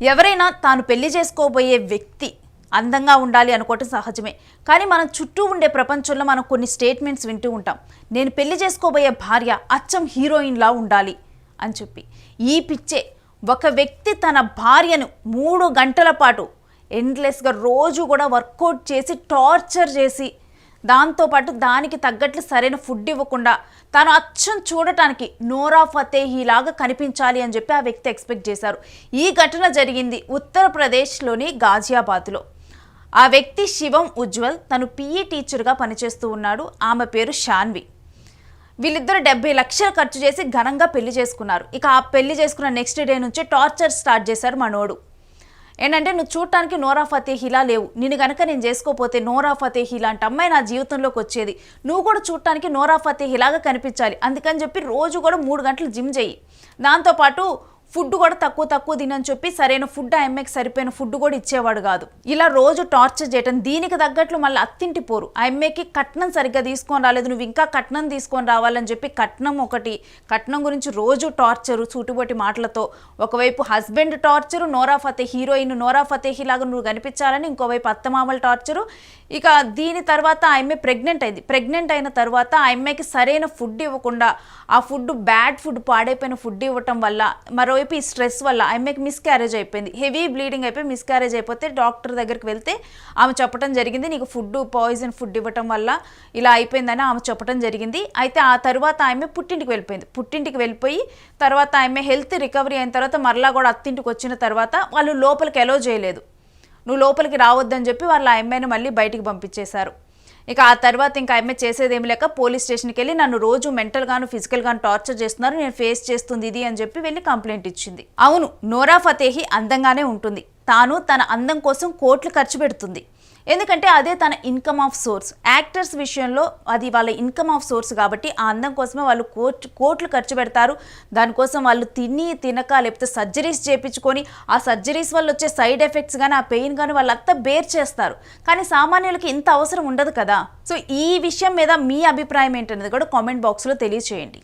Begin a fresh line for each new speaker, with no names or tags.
ఎవరైనా తాను పెళ్ళి చేసుకోబోయే వ్యక్తి అందంగా ఉండాలి అనుకోవటం సహజమే. కానీ మనం చుట్టూ ఉండే ప్రపంచంలో మనం కొన్ని స్టేట్మెంట్స్ వింటూ ఉంటాం. నేను పెళ్ళి చేసుకోబోయే భార్య అచ్చం హీరోయిన్లా ఉండాలి అని చెప్పి. ఈ పిచ్చే ఒక వ్యక్తి తన భార్యను మూడు గంటల పాటు ఎండ్లెస్గా రోజు కూడా వర్కౌట్ చేసి టార్చర్ చేసి దాంతోపాటు దానికి తగ్గట్లు సరైన ఫుడ్ ఇవ్వకుండా తాను అచ్చం చూడటానికి నోరా ఫతేహీ లాగా కనిపించాలి అని చెప్పి ఆ వ్యక్తి ఎక్స్పెక్ట్ చేశారు. ఈ ఘటన జరిగింది ఉత్తరప్రదేశ్లోని గాజియాబాద్లో. ఆ వ్యక్తి శివం ఉజ్వల్ తను పిఈ టీచర్గా పనిచేస్తూ ఉన్నాడు. ఆమె పేరు షాన్వి. వీళ్ళిద్దరు డెబ్బై లక్షలు ఖర్చు చేసి ఘనంగా పెళ్ళి చేసుకున్నారు. ఇక ఆ పెళ్ళి చేసుకున్న నెక్స్ట్ డే నుంచి టార్చర్ స్టార్ట్ చేశారు మనోడు. ఏంటంటే నువ్వు చూడటానికి నోరా ఫతేహిలా లేవు. నేను గనక నేను చేసుకోపోతే నోరా ఫతేహి లాంటి అమ్మాయి నా జీవితంలోకి వచ్చేది. నువ్వు కూడా చూడటానికి నోరా ఫతేహిలాగా కనిపించాలి. అందుకని చెప్పి రోజు కూడా మూడు గంటలు జిమ్ చేయి దాంతోపాటు ఫుడ్ కూడా తక్కువ తక్కువ తినని చెప్పి సరైన ఫుడ్ ఆ అమ్మాయికి సరిపోయిన ఫుడ్ కూడా ఇచ్చేవాడు కాదు. ఇలా రోజు టార్చర్ చేయటం దీనికి తగ్గట్లు మళ్ళీ అత్తింటి పోరు. ఆ అమ్మాయికి కట్నం సరిగ్గా తీసుకొని రాలేదు నువ్వు ఇంకా కట్నం తీసుకొని రావాలని చెప్పి కట్నం ఒకటి కట్నం గురించి రోజు టార్చరు సూటిబోటి మాటలతో. ఒకవైపు హస్బెండ్ టార్చరు నోరా ఫతే హీరోయిన్ నోరా ఫతేహి లాగా నువ్వు కనిపించాలని ఇంకోవైపు అత్తమామల టార్చరు. ఇక దీని తర్వాత ఆ అమ్మాయి ప్రెగ్నెంట్ అయింది. ప్రెగ్నెంట్ అయిన తర్వాత ఆ అమ్మాయికి సరైన ఫుడ్ ఇవ్వకుండా ఆ ఫుడ్ బ్యాడ్ ఫుడ్ పాడైపోయిన ఫుడ్ ఇవ్వటం వల్ల మరో మరోవైపు ఈ స్ట్రెస్ వల్ల ఆమెకి మిస్క్యారేజ్ అయిపోయింది. హెవీ బ్లీడింగ్ అయిపోయి మిస్క్యారేజ్ అయిపోతే డాక్టర్ దగ్గరికి వెళ్తే ఆమె చెప్పడం జరిగింది. నీకు ఫుడ్ పాయిజన్ ఫుడ్ ఇవ్వటం వల్ల ఇలా అయిపోయిందని ఆమె చెప్పడం జరిగింది. అయితే ఆ తర్వాత ఆమె పుట్టింటికి వెళ్ళిపోయింది. పుట్టింటికి వెళ్ళిపోయి తర్వాత ఆమె హెల్త్ రికవరీ అయిన తర్వాత మరలా కూడా అత్తింటికి వచ్చిన తర్వాత వాళ్ళు లోపలికి ఎలో చేయలేదు. నువ్వు లోపలికి రావద్దని చెప్పి వాళ్ళ ఆ అమ్మాయిని మళ్ళీ బయటికి పంపించేశారు. ఇక ఆ తర్వాత ఇంకా ఆమె చేసేదేమి లేక పోలీస్ స్టేషన్కి వెళ్ళి నన్ను రోజు మెంటల్గాను ఫిజికల్గాను టార్చర్ చేస్తున్నారు. నేను ఫేస్ చేస్తుంది ఇది అని చెప్పి వెళ్ళి కంప్లైంట్ ఇచ్చింది. అవును నోరా ఫతేహి అందంగానే ఉంటుంది. తాను తన అందం కోసం కోట్లు ఖర్చు పెడుతుంది. ఎందుకంటే అదే తన ఇన్కమ్ ఆఫ్ సోర్స్. యాక్టర్స్ విషయంలో అది వాళ్ళ ఇన్కమ్ ఆఫ్ సోర్స్ కాబట్టి ఆ అందం కోసమే వాళ్ళు కోట్ కోట్లు ఖర్చు పెడతారు. దానికోసం వాళ్ళు తిని తినక లేకపోతే సర్జరీస్ చేయించుకొని ఆ సర్జరీస్ వల్ల వచ్చే సైడ్ ఎఫెక్ట్స్ కానీ ఆ పెయిన్ కానీ వాళ్ళంతా బేర్ చేస్తారు. కానీ సామాన్యులకి ఇంత అవసరం ఉండదు కదా. సో ఈ విషయం మీద మీ అభిప్రాయం ఏంటనేది కూడా కామెంట్ బాక్స్లో తెలియచేయండి.